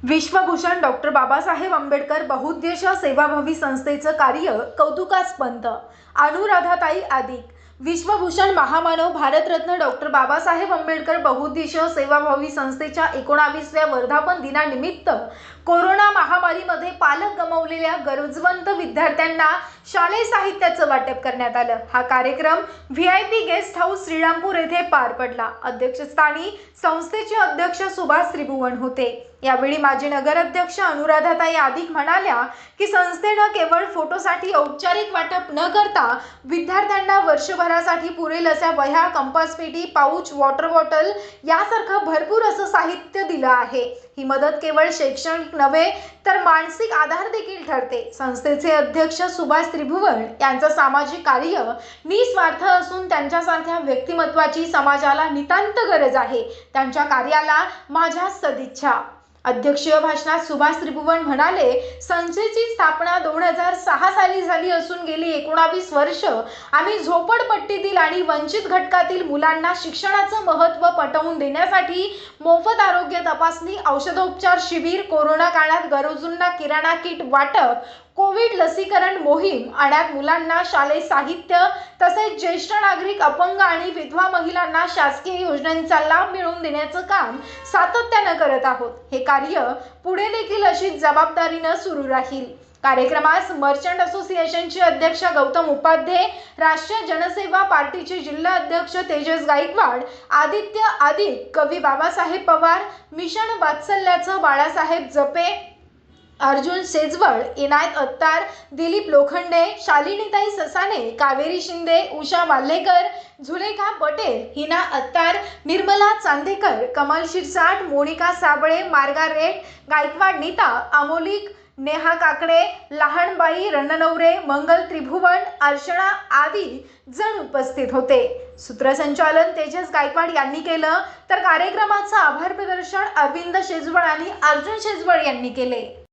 Vishwabhushan doctor Babasaheb Ambedkar बहुउद्देशीय सेवाभावी संस्थेचं कार्य कौतुकास्पंत अनुराधाताई अधिक विश्वभूषण महामानव भारतरत्न डॉक्टर बाबासाहेब आंबेडकर बहुउद्देशीय सेवाभावी संस्थेच्या एकोणावीसव्या वर्धापन दिनानिमित्त कोरोना महामारीमध्ये पालक गमावलेल्या गरजवंत विद्यार्थ्यांना शालेय साहित्याचं वाटप करण्यात आलं. हा कार्यक्रम V I P guest house Shrirampur येथे पार पडला. अध्यक्षस्थानी संस्थेचे अध्यक्ष सुभाष त्रिभुवन होते. यावेळी माजी नगराध्यक्ष अनुराधाताई अधिक म्हणाल्या की संस्थेनं केवळ फोटोसाठी औपचारिक वाटप न करता विद्यार्थ्यांना वर्षभरासाठी पुरेल अशा वह्या कंपास पेटी पाऊच वॉटर बॉटल यासारखं भरपूर असं साहित्य दिलं आहे. ही मदत केवळ शैक्षणिक नव्हे तर मानसिक आधार देखील ठरते. संस्थेचे अध्यक्ष सुभाष त्रिभुवन यांचं सामाजिक कार्य निस्वार्थ असून त्यांच्यासारख्या व्यक्तिमत्वाची समाजाला नितांत गरज आहे. त्यांच्या कार्याला माझ्या सदिच्छा. अध्यक्षीय भाषणात सुभाष त्रिभुवन म्हणाले संस्थेची स्थापना दोन हजार सहा साली झाली असून गेली एकोणावीस वर्ष. आम्ही झोपडपट्टीतील आणि वंचित घटकातील मुलांना शिक्षणाचं महत्त्व पटवून देण्यासाठी मोफत आरोग्य तपासणी औषधोपचार शिबिर कोरोना काळात गरजूंना किराणा किट वाटप कोविड लसीकरण मोहीम अनाथ मुलांना शालेय साहित्य तसेच ज्येष्ठ नागरिक अपंग आणि विधवा महिलांना शासकीय योजनांचा लाभ मिळवून देण्याचं काम सातत्यानं करत आहोत. हे कार्य पुढे देखील अशीच जबाबदारीनं सुरू राहील. कार्यक्रमास मर्चंट असोसिएशनचे अध्यक्ष गौतम उपाध्ये राष्ट्रीय जनसेवा पार्टीचे जिल्हा अध्यक्ष तेजस गायकवाड आदित्य आदिक कवी बाबासाहेब पवार मिशन वात्सल्याचं बाळासाहेब जपे अर्जुन सेजवळ इनायत अत्तार दिलीप लोखंडे शालिनीताई ससाने कावेरी शिंदे उषा वाल्हेकर झुलेखा पटेल हिना अत्तार निर्मला चांदेकर कमल शिरसाट मोनिका साबळे मार्गारेट गायकवाड नीता अमोलिक नेहा काकडे लहानबाई रणनवरे मंगल त्रिभुवन अर्चना आदी जण उपस्थित होते. सूत्रसंचालन तेजस गायकवाड यांनी केलं. तर कार्यक्रमाचं आभार प्रदर्शन अरविंद शेजवळ आणि अर्जुन शेजवळ यांनी केले.